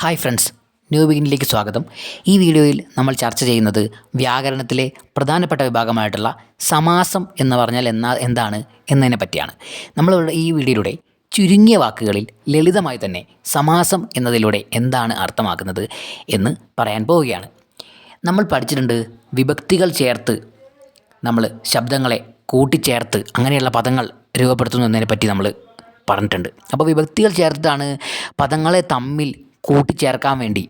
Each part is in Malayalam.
ഹായ് ഫ്രണ്ട്സ് ന്യൂ ബിഗിനിലേക്ക് സ്വാഗതം. ഈ വീഡിയോയിൽ നമ്മൾ ചർച്ച ചെയ്യുന്നത് വ്യാകരണത്തിലെ പ്രധാനപ്പെട്ട വിഭാഗമായിട്ടുള്ള സമാസം എന്ന് പറഞ്ഞാൽ എന്നാ എന്താണ് എന്നതിനെ പറ്റിയാണ്. നമ്മൾ ഈ വീഡിയോയിലൂടെ ചുരുങ്ങിയ വാക്കുകളിൽ ലളിതമായി തന്നെ സമാസം എന്നതിലൂടെ എന്താണ് അർത്ഥമാക്കുന്നത് എന്ന് പറയാൻ പോവുകയാണ്. നമ്മൾ പഠിച്ചിട്ടുണ്ട് വിഭക്തികൾ ചേർത്ത് നമ്മൾ ശബ്ദങ്ങളെ കൂട്ടിച്ചേർത്ത് അങ്ങനെയുള്ള പദങ്ങൾ രൂപപ്പെടുത്തുന്നു എന്നതിനെ പറ്റി നമ്മൾ പറഞ്ഞിട്ടുണ്ട്. അപ്പോൾ വിഭക്തികൾ ചേർത്തിട്ടാണ് പദങ്ങളെ തമ്മിൽ കൂട്ടിച്ചേർക്കാൻ വേണ്ടി.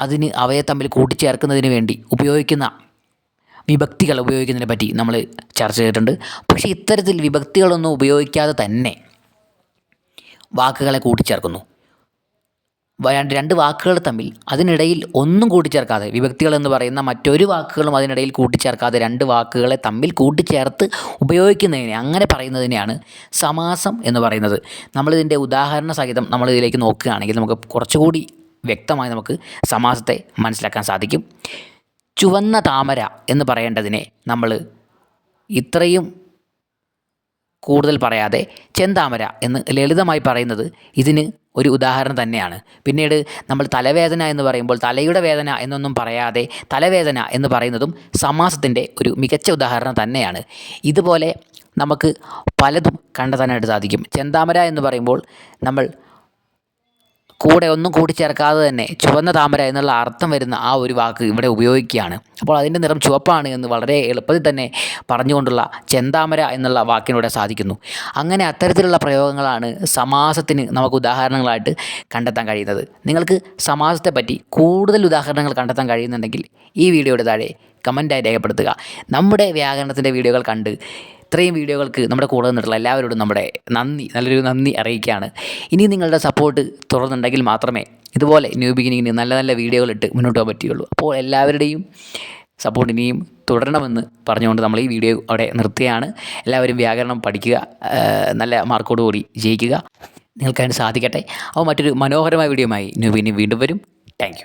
അതിന് അവയെ തമ്മിൽ കൂട്ടിച്ചേർക്കുന്നതിന് വേണ്ടി ഉപയോഗിക്കുന്ന വിഭക്തികൾ ഉപയോഗിക്കുന്നതിനെ പറ്റി നമ്മൾ ചർച്ച ചെയ്തിട്ടുണ്ട്. പക്ഷേ ഇത്തരത്തിൽ വിഭക്തികളൊന്നും ഉപയോഗിക്കാതെ തന്നെ വാക്കുകളെ കൂട്ടിച്ചേർക്കുന്നു. രണ്ട് വാക്കുകൾ തമ്മിൽ അതിനിടയിൽ ഒന്നും കൂട്ടിച്ചേർക്കാതെ വിഭക്തികൾ എന്ന് പറയുന്ന മറ്റൊരു വാക്കുകളും അതിനിടയിൽ കൂട്ടിച്ചേർക്കാതെ രണ്ട് വാക്കുകളെ തമ്മിൽ കൂട്ടിച്ചേർത്ത് ഉപയോഗിക്കുന്നതിനെ അങ്ങനെ പറയുന്നതിനെയാണ് സമാസം എന്ന് പറയുന്നത്. നമ്മളിതിന്റെ ഉദാഹരണ സഹിതം നമ്മളിതിലേക്ക് നോക്കുകയാണെങ്കിൽ നമുക്ക് കുറച്ചുകൂടി വ്യക്തമായി നമുക്ക് സമാസത്തെ മനസ്സിലാക്കാൻ സാധിക്കും. ചുവന്ന താമര എന്ന് പറയേണ്ടതിനെ നമ്മൾ ഇത്രയും കൂടുതൽ പറയാതെ ചെന്താമര എന്ന് ലളിതമായി പറയുന്നത് ഇതിന് ഒരു ഉദാഹരണം തന്നെയാണ്. പിന്നീട് നമ്മൾ തലവേദന എന്ന് പറയുമ്പോൾ തലയുടെ വേദന എന്നൊന്നും പറയാതെ തലവേദന എന്ന് പറയുന്നതും സമാസത്തിന്റെ ഒരു മികച്ച ഉദാഹരണം തന്നെയാണ്. ഇതുപോലെ നമുക്ക് പലതും കണ്ടെത്താനായിട്ട് സാധിക്കും. ചെന്താമര എന്ന് പറയുമ്പോൾ നമ്മൾ കൂടെ ഒന്നും കൂട്ടിച്ചേർക്കാതെ തന്നെ ചുവന്ന താമര എന്നുള്ള അർത്ഥം വരുന്ന ആ ഒരു വാക്ക് ഇവിടെ ഉപയോഗിക്കുകയാണ്. അപ്പോൾ അതിന്റെ നിറം ചുവപ്പാണ് എന്ന് വളരെ എളുപ്പത്തിൽ തന്നെ പറഞ്ഞുകൊണ്ടുള്ള ചെന്താമര എന്നുള്ള വാക്കിനൂടെ സാധിക്കുന്നു. അങ്ങനെ അത്തരത്തിലുള്ള പ്രയോഗങ്ങളാണ് സമാസത്തിന് നമുക്ക് ഉദാഹരണങ്ങളായിട്ട് കണ്ടെത്താൻ കഴിയുന്നത്. നിങ്ങൾക്ക് സമാസത്തെ പറ്റി കൂടുതൽ ഉദാഹരണങ്ങൾ കണ്ടെത്താൻ കഴിയുന്നുണ്ടെങ്കിൽ ഈ വീഡിയോയുടെ താഴെ കമന്റായി രേഖപ്പെടുത്തുക. നമ്മുടെ വ്യാകരണത്തിന്റെ വീഡിയോകൾ കണ്ട് ഇത്രയും വീഡിയോകൾക്ക് നമ്മുടെ കൂടെ നിന്നിട്ടുള്ള എല്ലാവരോടും നമ്മുടെ നന്ദി നല്ലൊരു നന്ദി അറിയിക്കുകയാണ്. ഇനി നിങ്ങളുടെ സപ്പോർട്ട് തുറന്നുണ്ടെങ്കിൽ മാത്രമേ ഇതുപോലെ ന്യൂ ബിഗിനിങ്ങിന് നല്ല നല്ല വീഡിയോകൾ ഇട്ട് മുന്നോട്ട് പോകാൻ പറ്റുകയുള്ളൂ. അപ്പോൾ എല്ലാവരുടെയും സപ്പോർട്ട് ഇനിയും തുടരണമെന്ന് പറഞ്ഞുകൊണ്ട് നമ്മൾ ഈ വീഡിയോ അവിടെ നിർത്തുകയാണ്. എല്ലാവരും വ്യാകരണം പഠിക്കുക നല്ല മാർക്കോടുകൂടി ജയിക്കുക. നിങ്ങൾക്കതിന് സാധിക്കട്ടെ. അപ്പോൾ മറ്റൊരു മനോഹരമായ വീഡിയോയുമായി ന്യൂ ബിഗിനിങ് വീണ്ടും വരും. താങ്ക്